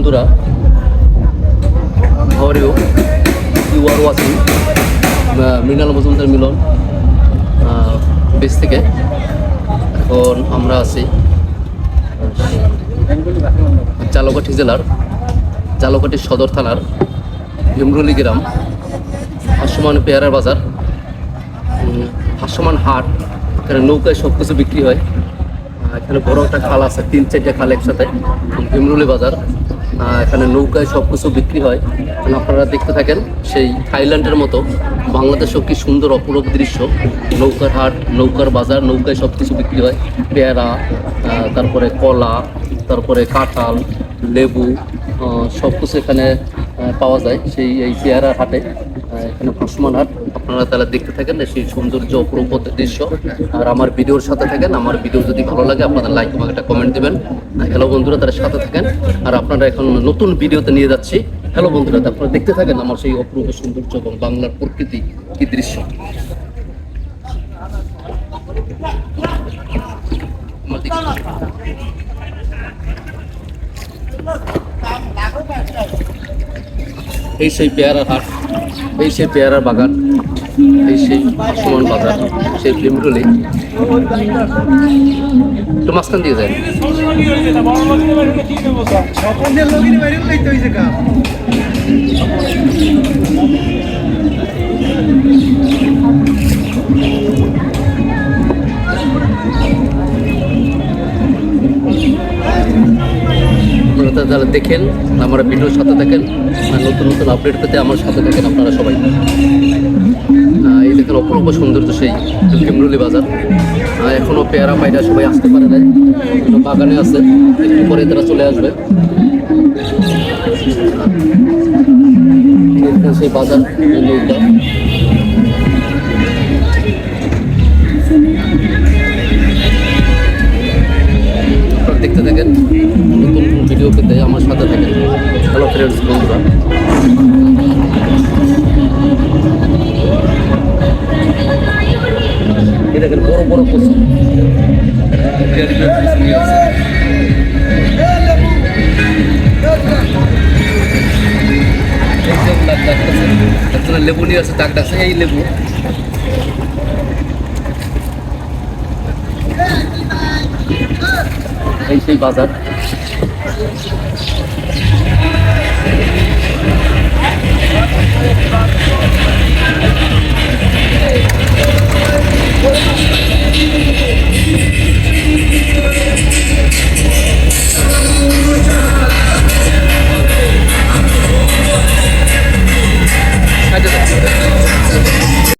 বন্ধুরা how you are watching Mrinal Majumdar Milan base থেকে। এখন আমরা আছি জালকাঠি জেলার জালকাঠি সদর থানার ভীমরুলি গ্রাম ভাসমান পেয়ারার বাজার। উম, ভাসমান হাট এখানে নৌকায় সব কিছু বিক্রি হয়। এখানে বড় একটা খাল আছে তিন চারটা খাল একসাথে ভীমরুলি বাজার। এখানে নৌকায় সব কিছু বিক্রি হয়। এখন আপনারা দেখতে থাকেন, সেই থাইল্যান্ডের মতো বাংলাদেশও কি সুন্দর অপরূপ দৃশ্য। নৌকার হাট, নৌকার বাজার, নৌকায় সব কিছু বিক্রি হয়। পেয়ারা তারপরে কলা, তারপরে কাঁঠাল, লেবু সব কিছু এখানে পাওয়া যায় সেই এই পেয়ারার হাটে। এখানে ভাসমান হাট। আপনারা তাহলে দেখতে থাকেন সেই সৌন্দর্য অপরূপ দৃশ্য। আর আমার ভিডিওর সাথে থাকেন, আমার ভিডিও যদি ভালো লাগে, আপনাদের লাইক এবং একটা কমেন্ট দেবেন। হ্যালো বন্ধুরা তার সাথে থাকেন। আর আপনারা এখন নতুন ভিডিওতে নিয়ে যাচ্ছি। হ্যালো বন্ধুরা আপনারা দেখতে থাকেন আমার সেই অপরূপ সৌন্দর্য এবং বাংলার প্রকৃতি কি দৃশ্য। এই সেই পেয়ারার হাট, এই সেই পেয়ারার বাগান। এই সেই সমান বাজার, সেই ভীমরুলি একটু মাঝখান দিয়ে যায় আপনারা তা- দেখেন, আমার ভিডিওর সাথে থাকেন আর নতুন নতুন আপডেট পেতে আমার সাথে থাকেন আপনারা সবাই। অপূর্ব সৌন্দর্য সেই ভীমরুলি বাজার। আহ, এখনও পেয়ারা পায়রা সবাই আসতে পারে নাই। বাগানে আছে। একটু পরে তারা চলে আসবে। সেই বাজার দেখতে থাকেন নতুন ভিডিও পেতে আমার সাথে থাকেন। হ্যালো ফ্রেন্ডস বন্ধুরা। বড় বড় কচু এই যে দাগ ডাকতেছে একজনে লেবু নিয়ে আছে দাগ ডাকছে এই লেবু এই সেই বাজার